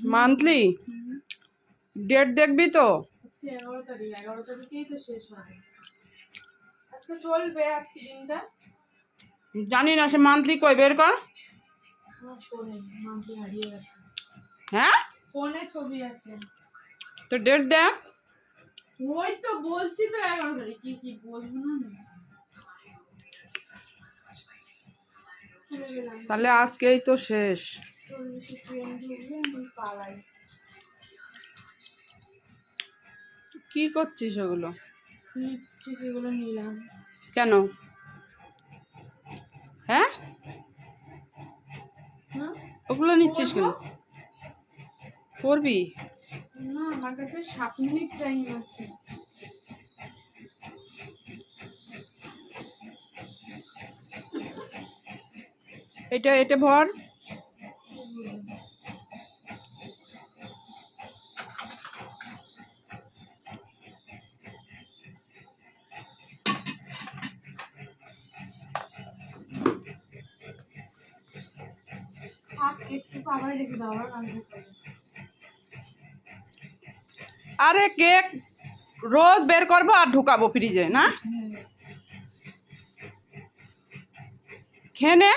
Monthly date দেখবি তো? এগারো তারিখ এগারো তারিখেই তো শেষ হবে আজকে চলবে আজকে দিনটা। জানি না সে মান্থলি কই বের কর। হ্যাঁ? ফোনে ছবি আছে। তো ডেট দেখ। ওই তো বলছি তো এগারো তারিখ কি কি বলব না তাহলে আজকেই তো শেষ। কি করছিস ওগুলো? লিপস্টিক এগুলো নিলাম। কেন? হ্যাঁ? হ্যাঁ? ওগুলো নিচ্ছিস কেন? করবি না আমার কাছে সাত মিনিট টাইম আছে। এটা এটা ভর। আরে কেক রোজ বের করব আর ঢুকাবো ফ্রিজে না? খেয়ে